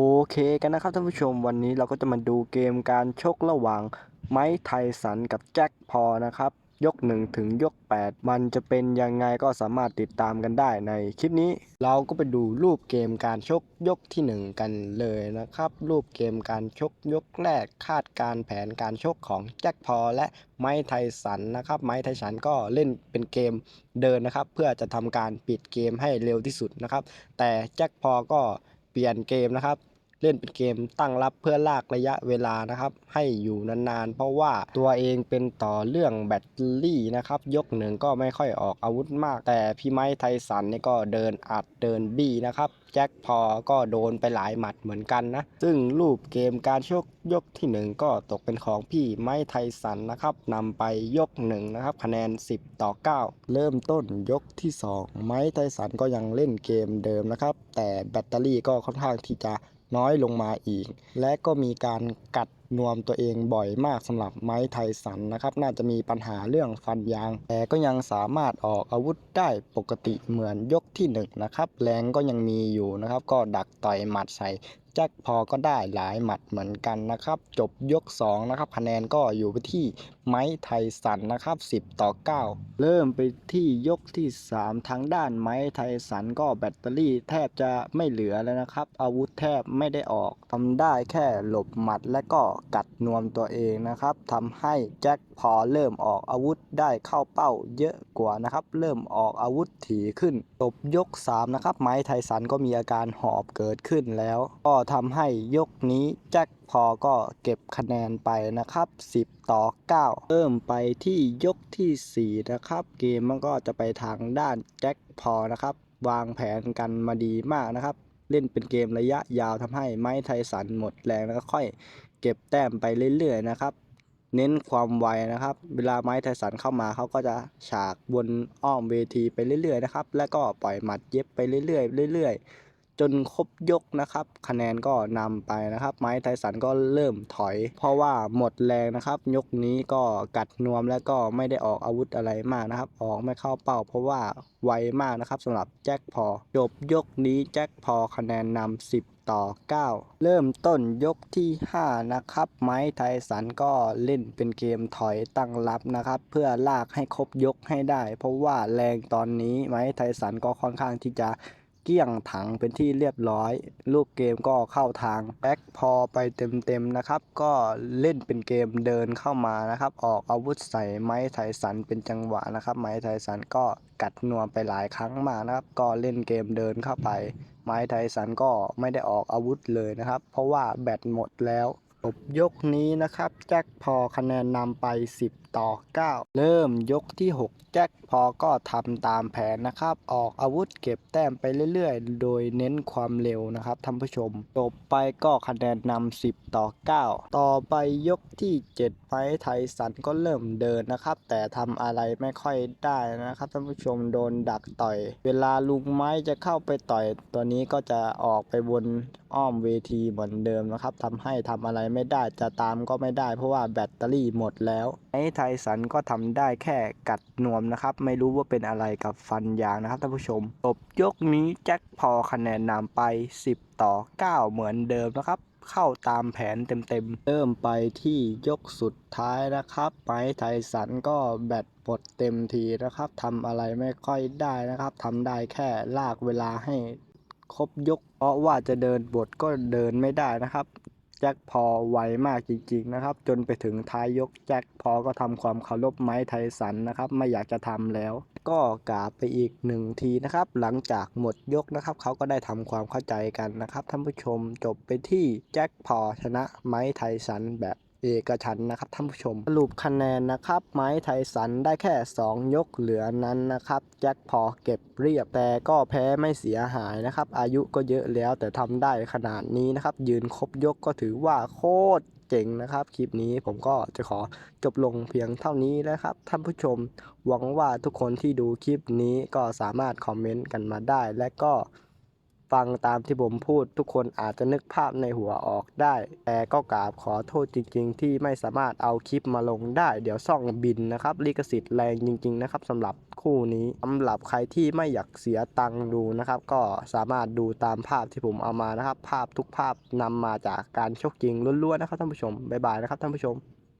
โอเคกันนะครับท่านผู้ชมวันนี้เราก็จะมาดูเกมการชกระหว่างไม้ไทสันกับแจ็คพอนะครับ ยก 1 ถึงยก 8 มันจะเป็นยังไงก็สามารถติดตามกันได้ในคลิปนี้ เราก็ไปดูรูปเกมการชกยกทีหนึ่1 กันเลยนะครับ รูปเกมการชกยกแรกคาดการแผนการชกของแจ็คพอและไม้ไทสันนะครับไม้ไทสันก็เล่นเป็นเกมเดินนะครับ เพื่อจะทำการปิดเกมให้เร็วที่สุดนะครับ แต่แจ็คพอก็เปลี่ยนเกมนะครับ เล่นเป็นเกมตั้งรับเพื่อลากระยะเวลานะครับ ให้อยู่นานๆ เพราะว่าตัวเองเป็นต่อเรื่องแบตเตอรี่นะครับ ยกหนึ่งก็ไม่ค่อยออกอาวุธมาก แต่พี่ไม้ไทสันนี่ก็เดินอัดเดินบี้นะครับแจ็คพอก็โดนไปหลายหมัดเหมือนกันนะ ซึ่งรูปเกมการชกยกที่หนึ่งก็ตกเป็นของพี่ไม้ไทสันนะครับนำไปยกหนึ่งนะครับคะแนน 10 ต่อ 9 เริ่มต้นยกที่ 2 ไม้ไทสันก็ยังเล่นเกมเดิมนะครับ แต่แบตเตอรี่ก็ค่อนข้างที่จะ น้อยลงมาอีก และก็มีการกัดนวมตัวเองบ่อยมากสำหรับไม้ไทสันนะครับ น่าจะมีปัญหาเรื่องฟันยาง แต่ก็ยังสามารถออกอาวุธได้ปกติเหมือนยกที่หนึ่งนะครับ แรงก็ยังมีอยู่นะครับ ก็ดักต่อยหมัดใส่แจ็คพอก็ได้หลายหมัดเหมือนกันนะครับ จบยก2นะครับคะแนนก็อยู่ที่ ไม้ไทสันนะครับ 10 ต่อ 9 เริ่มไปที่ยกที่ 3 ทางด้านไม้ไทสันก็แบตเตอรี่แทบจะไม่เหลือแล้วนะครับ อาวุธแทบไม่ได้ออกทำได้แค่หลบหมัดและก็กัดนวมตัวเองนะครับทำให้แจ็คพอเริ่มออกอาวุธได้เข้าเป้าเยอะกว่านะครับ เริ่มออกอาวุธถี่ขึ้นจบยก 3 นะครับ ไม้ไทสันก็มีอาการหอบเกิดขึ้นแล้ว ก็ทำให้ยกนี้แจ็ค พอก็เก็บคะแนนไปนะครับ 10 ต่อ 9 เริ่มไปที่ยกที่ 4 นะครับ เกมมันก็จะไปทางด้านแจ็คพอนะครับ วางแผนกันมาดีมากนะครับ เล่นเป็นเกมระยะยาวทำให้ไม้ไทสันหมดแรงแล้วก็ค่อยเก็บแต้มไปเรื่อยๆนะครับเน้นความไวนะครับ เวลาไม้ไทสันเข้ามาเขาก็จะฉากวนอ้อมเวทีไปเรื่อยๆนะครับ แล้วก็ปล่อยหมัดเย็บไปเรื่อยๆเรื่อยๆ จนครบยกนะครับ คะแนนก็นำไปนะครับ ไม้ไทสันก็เริ่มถอย เพราะว่าหมดแรงนะครับ ยกนี้ก็กัดนวมแล้วก็ไม่ได้ออกอาวุธอะไรมากนะครับ ออกไม่เข้าเป้า เพราะว่าไวมากนะครับสำหรับแจ็คพอจบยกนี้แจ็คพอคะแนนนำ10ต่อ 9 เริ่มต้นยกที่ 5 นะครับ ไม้ไทสันก็เล่นเป็นเกมถอยตั้งรับนะครับ เพื่อลากให้ครบยกให้ได้ เพราะว่าแรงตอนนี้ไม้ไทสันก็ค่อนข้างที่จะ เกี้ยงถังเป็นที่เรียบร้อย รูปเกมก็เข้าทางแบ็คพอไปเต็มๆนะครับ ก็เล่นเป็นเกมเดินเข้ามานะครับ ออกอาวุธใส่ไม้ไทสันเป็นจังหวะนะครับ ไม้ไทสันก็กัดนวมไปหลายครั้งมานะครับ ก็เล่นเกมเดินเข้าไป ไม้ไทสันก็ไม่ได้ออกอาวุธเลยนะครับ เพราะว่าแบตหมดแล้วจบยกนี้นะครับ แจ็คพอคะแนนนำไป 10 ต่อ 9 เริ่มยกที่ 6 แจ็ค พอก็ทำตามแผนนะครับ ออกอาวุธเก็บแต้มไปเรื่อยๆ โดยเน้นความเร็วนะครับท่านผู้ชมจบไปก็คะแนนนำ10 ต่อ 9 ต่อไปยกที่ 7ไม้ไทสันก็เริ่มเดินนะครับ แต่ทำอะไรไม่ค่อยได้นะครับท่านผู้ชมโดนดักต่อย เวลาลุงไม้จะเข้าไปต่อย ตัวนี้ก็จะออกไปวนอ้อมเวทีเหมือนเดิมนะครับทำให้ทำอะไรไม่ได้จะตามก็ไม่ได้ เพราะว่าแบตเตอรี่หมดแล้ว ไอ้ไทสันก็ทำได้แค่กัดนวมนะครับ ไม่รู้ว่าเป็นอะไรกับฟันยางนะครับท่านผู้ชมจบยกนี้แจ็คพอคะแนนนำไป 10 ต่อ 9 เหมือนเดิมนะครับเข้าตามแผนเต็มๆ เริ่มไปที่ยกสุดท้ายนะครับไม้ไทสันก็แบตหมดเต็มทีนะครับทำอะไรไม่ค่อยได้นะครับทำได้แค่ลากเวลาให้ครบยก เพราะว่าจะเดินบทก็เดินไม่ได้นะครับ แจ็คพอไวมากจริงๆนะครับ จนไปถึงท้ายยกแจ็คพอก็ทำความเคารพไม้ไทสันนะครับ ไม่อยากจะทำแล้ว ก็กราบไปอีกหนึ่งทีนะครับ หลังจากหมดยกนะครับ เขาก็ได้ทำความเข้าใจกันนะครับท่านผู้ชมจบไปที่แจ็คพอชนะไม้ไทสันแบบ เอกฉันนะครับท่านผู้ชม สรุปคะแนนนะครับ ไม้ไทสันได้แค่ 2 ยกเหลือนั้นนะครับ แจ็คพอเก็บเรียบแต่ก็แพ้ไม่เสียหายนะครับ อายุก็เยอะแล้วแต่ทำได้ขนาดนี้นะครับ ยืนครบยกก็ถือว่าโคตรเจ๋งนะครับ คลิปนี้ผมก็จะขอจบลงเพียงเท่านี้นะครับ ท่านผู้ชม หวังว่าทุกคนที่ดูคลิปนี้ก็สามารถคอมเมนต์กันมาได้ และก็ ฟังตามที่ผมพูดทุกคนอาจจะนึกภาพในหัวออกได้ แต่ก็กราบขอโทษจริง ๆ ที่ไม่สามารถเอาคลิปมาลงได้ เดี๋ยวซ่องบินนะครับลิขสิทธิ์แรงจริง ๆ นะครับสำหรับคู่นี้สำหรับใครที่ไม่อยากเสียตังค์ดูนะครับ ก็สามารถดูตามภาพที่ผมเอามานะครับ ภาพทุกภาพนำมาจากการชกจริงล้วนๆนะครับท่านผู้ชมบ๊ายบายนะครับท่านผู้ชม